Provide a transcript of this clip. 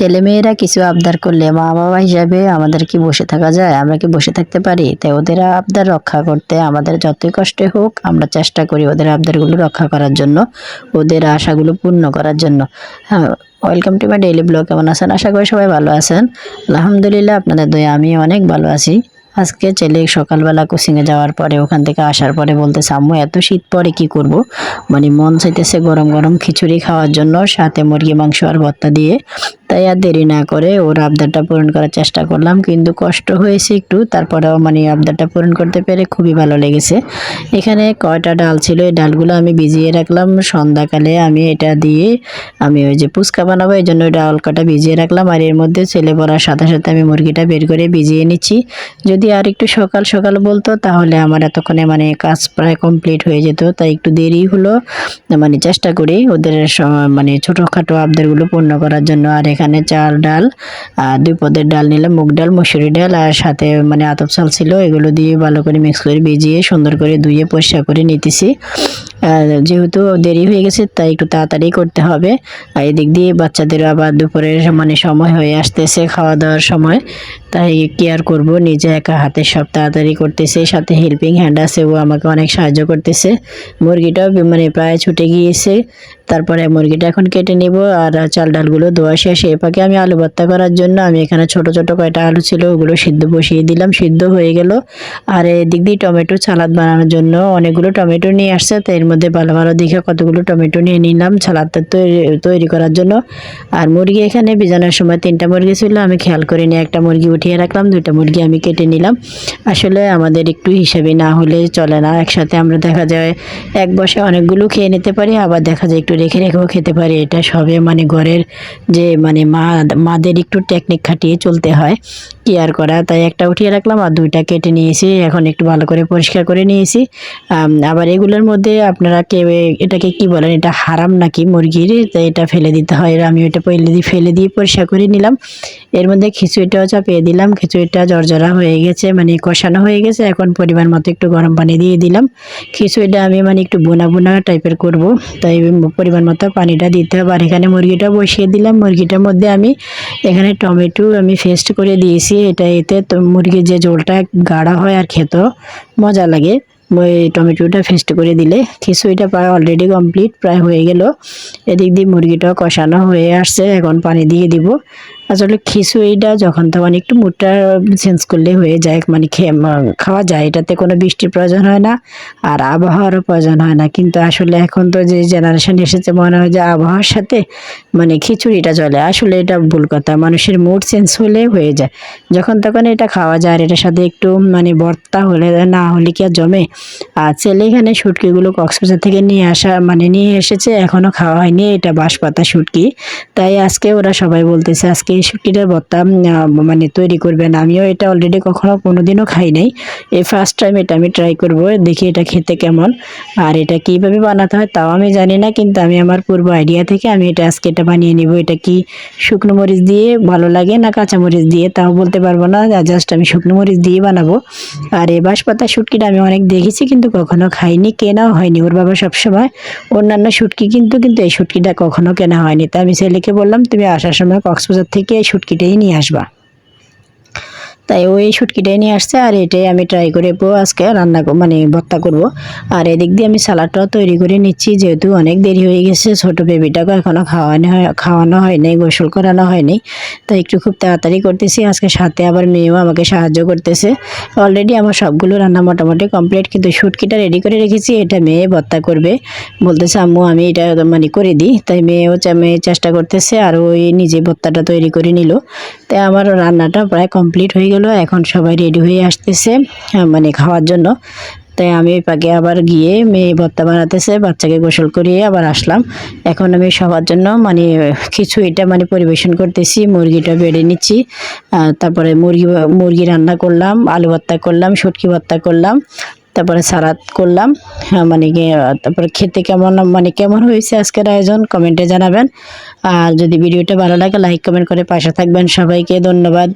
ছেলেমেয়েরা কিছু আবদার করলে মা বাবা হিসাবে আমাদের কি বসে থাকা যায়? আমরা কি বসে থাকতে পারি? তাই ওদের আবদার রক্ষা করতে আমাদের যতই কষ্টে হোক, আমরা চেষ্টা করি ওদের আবদারগুলো রক্ষা করার জন্য, ওদের আশাগুলো পূর্ণ করার জন্য। হ্যাঁ welcome to my daily blog কেমন আছেন? আশা করি সবাই ভালো আছেন। আলহামদুলিল্লাহ, আপনাদের দয়া আমি অনেক ভালো আছি। আজকে ছেলে সকালবেলা কোচিংয়ে যাওয়ার পরে, ওখান থেকে আসার পরে বলতে আম্মু, এত শীত পরে কি করব? মানে মন চাইতেছে গরম গরম খিচুড়ি খাওয়ার জন্য, সাথে মুরগি, মাংস আর ভর্তা দিয়ে। তাই আর দেরি না করে ওর আবদারটা পূরণ করার চেষ্টা করলাম। কিন্তু কষ্ট হয়েছে একটু, তারপরেও মানে আবদারটা পূরণ করতে পেরে খুবই ভালো লেগেছে। এখানে কয়টা ডাল ছিল? এই ডালগুলো আমি ভিজিয়ে রাখলাম। সন্ধ্যাকালে আমি এটা দিয়ে আমি ওই যে পুচকা বানাবো, এই জন্য ডাল কটা ভিজিয়ে রাখলাম। আর এর মধ্যে ছেলে পড়ার সাথে সাথে আমি মুরগিটা বের করে ভিজিয়ে নিচ্ছি। যদি আর একটু সকাল সকাল বলতো, তাহলে আমার এতক্ষণে মানে কাজ প্রায় কমপ্লিট হয়ে যেত। তাই একটু দেরি হলো। মানে চেষ্টা করি ওদের মানে ছোটোখাটো আবদারগুলো পূর্ণ করার জন্য। আর এখানে চাল, ডাল, আর দুই পদের ডাল নিলাম, মুগ ডাল, মসুরি ডাল, আর সাথে মানে আতপ চাল ছিল, এগুলো দিয়ে ভালো করে মিক্স করে ভিজিয়ে সুন্দর করে ধুয়ে পরিষ্কার করে নিতেছি। যেহেতু দেরি হয়ে গেছে, তাই একটু তাড়াতাড়ি করতে হবে। আর এদিক দিয়ে বাচ্চাদের আবার দুপুরের মানে সময় হয়ে আসতেছে খাওয়া দাওয়ার সময়। তাই কি আর করব? নিজে একা হাতে সব তাড়াতাড়ি করতেছে। সাথে হেল্পিং হ্যান্ড আছে, ও আমাকে অনেক সাহায্য করতেছে। মুরগিটাও মানে প্রায় ছুটে গিয়েছে। তারপরে মুরগিটা এখন কেটে নিব। আর চাল ডালগুলো ধোয়া শেষ। এ পাকে আমি আলু ভর্তা করার জন্য। আমি এখানে ছোট ছোট কয়টা আলু ছিল, ওগুলো সিদ্ধ বসিয়ে দিলাম। সিদ্ধ হয়ে গেল। আর এদিক দিয়ে টমেটো সালাদ বানানোর জন্য অনেকগুলো টমেটো নিয়ে আসছে। তো এর মধ্যে ভালো ভালো দেখে কতগুলো টমেটো নিয়ে নিলাম, সালাদটা তৈরি করার জন্য। আর মুরগি এখানে বিজানোর সময় তিনটা মুরগি ছিল, আমি খেয়াল করে নিয়ে একটা মুরগি উঠিয়ে রাখলাম, দুইটা মুরগি আমি কেটে নিলাম। আসলে আমাদের একটু হিসাবে না হলে চলে না, একসাথে আমরা দেখা যায় এক বসে অনেকগুলো খেয়ে নিতে পারি, আবার দেখা যায় একটু রেখে রেখেও খেতে পারি। এটা সবে মানে ঘরের যে মানে মা, মাদের একটু টেকনিক খাটিয়ে চলতে হয়। কি আর করা, তাই একটা উঠিয়ে রাখলাম আর দুইটা কেটে নিয়েছি। এখন একটু ভালো করে পরিষ্কার করে নিয়েছি। আবার এগুলোর মধ্যে আপনারা কে, এটাকে কি বলেন, এটা হারাম নাকি মুরগির? তাই এটা ফেলে দিতে হয়। আমি ওইটা ফেলে দিয়ে ফেলে দিয়ে পরিষ্কার করে নিলাম। এর মধ্যে খিচুড়িটাও চাপিয়ে দিলাম। খিচুড়িটা জর্জরা হয়ে গেছে মানে কষানো হয়ে গেছে। এখন পরিমাণ মতো একটু গরম পানি দিয়ে দিলাম। খিচুড়িটা আমি মানে একটু বোনা বোনা টাইপের করব। তাই পরিমাণ মতো পানিটা দিতে হবে। আর এখানে মুরগিটা বসিয়ে দিলাম। মুরগিটার মধ্যে আমি এখানে টমেটো আমি ফেস্ট করে দিয়েছি। এটা এতে তো মুরগির যে ঝোলটা গাঢ়া হয় আর খেত মজা লাগে। ওই টমেটোটা ফেস্ট করে দিলে। খিচুড়িটা প্রায় অলরেডি কমপ্লিট প্রায় হয়ে গেল। এদিক দিয়ে মুরগিটা কষানো হয়ে আসছে। এখন পানি দিয়ে দিব। আসলে খিচুড়িটা যখন তখন একটু মুডটা চেঞ্জ করলে হয়ে যায় মানে খাওয়া যায়। এটাতে কোনো বৃষ্টির প্রয়োজন হয় না আর আবহাওয়ারও প্রয়োজন হয় না। কিন্তু আসলে এখন তো যে জেনারেশন এসেছে, মনে হয় যে আবহাওয়ার সাথে মানে খিচুড়িটা চলে। আসলে এটা ভুল কথা। মানুষের মুড চেঞ্জ হলে হয়ে যায়। যখন তখন এটা খাওয়া যায় আর এটার সাথে একটু মানে ভর্তা হলে, না হলে কি আর জমে? আর ছেলে এখানে শুটকিগুলো কক্সবাজার থেকে নিয়ে আসা মানে নিয়ে এসেছে। এখনও খাওয়া হয়নি। এটা বাঁশপাতা শুটকি। তাই আজকে ওরা সবাই বলতেছে, আজকে এই শুটকিটার ভর্তা মানে তৈরি করবেন। আমিও এটা অলরেডি কখনো কোনোদিনও খাই নাই। এই ফার্স্ট টাইম এটা আমি ট্রাই করব, দেখি এটা খেতে কেমন। আর এটা কীভাবে বানাতে হয় তাও আমি জানি না, কিন্তু আমি আমার পূর্ব আইডিয়া থেকে আমি এটা আজকে এটা বানিয়ে নিব। এটা কি শুকনো মরিচ দিয়ে ভালো লাগে না কাঁচা মরিচ দিয়ে? তাও বলতে পারব না জাস্ট আমি শুকনো মরিচ দিয়ে বানাবো। আর এই বাঁশপাতা শুটকিটা আমি অনেক দেখেছি, কিন্তু কখনো খাইনি, কেনাও হয়নি। ওর বাবা সবসময় অন্যান্য শুটকি কিন্তু কিন্তু এই শুটকিটা কখনো কেনা হয়নি। তা আমি ছেলেকে বললাম, তুমি আসার সময় কক্সবাজার থেকে এই শুটকিটাই নিয়ে আসবা। তাই ওই শুটকিটাই নিয়ে আসছে আর এটাই আমি ট্রাই করে পো আজকে রান্না মানে ভর্তা করব। আর এদিক দিয়ে আমি সালাডটাও তৈরি করে নিচ্ছি, যেহেতু অনেক দেরি হয়ে গেছে, ছোট বেবিটাকে এখনও খাওয়ানো হয় খাওয়ানো হয়নি, গোসল করানো হয়নি। তাই একটু খুব তাড়াতাড়ি করতেছি, আজকে সাথে আবার মেয়েও আমাকে সাহায্য করতেছে। অলরেডি আমার সবগুলো রান্না মোটামুটি কমপ্লিট কিন্তু শুটকিটা রেডি করে রেখেছি, এটা মেয়ে ভর্তা করবে। বলতেছে, আম্মু, আমি এটা মানে করে দিই। তাই মেয়েও মেয়ে চেষ্টা করতেছে, আর ওই নিজে ভর্তাটা তৈরি করে নিল। তাই আমার রান্নাটা প্রায় কমপ্লিট হয়ে গেল। এখন সবাই রেডি হয়ে আসতেছে মানে খাওয়ার জন্য। তাই আমি পাকে আবার গিয়ে মেয়ে ভর্তা বানাতেছে বাচ্চাকে গোসল করিয়ে আবার আসলাম। এখন আমি সবার জন্য মানে কিছু এটা মানে পরিবেশন করতেছি মুরগিটা বেড়ে নিচ্ছি। তারপরে মুরগি মুরগি রান্না করলাম আলু ভর্তা করলাম শুটকি ভর্তা করলাম তারপরে সালাদ করলাম। হ্যাঁ, মানে তারপরে খেতে কেমন মানে কেমন হয়েছে আজকের আয়োজন কমেন্টে জানাবেন। আর যদি ভিডিওটা ভালো লাগে লাইক কমেন্ট করে পাশে থাকবেন সবাইকে ধন্যবাদ।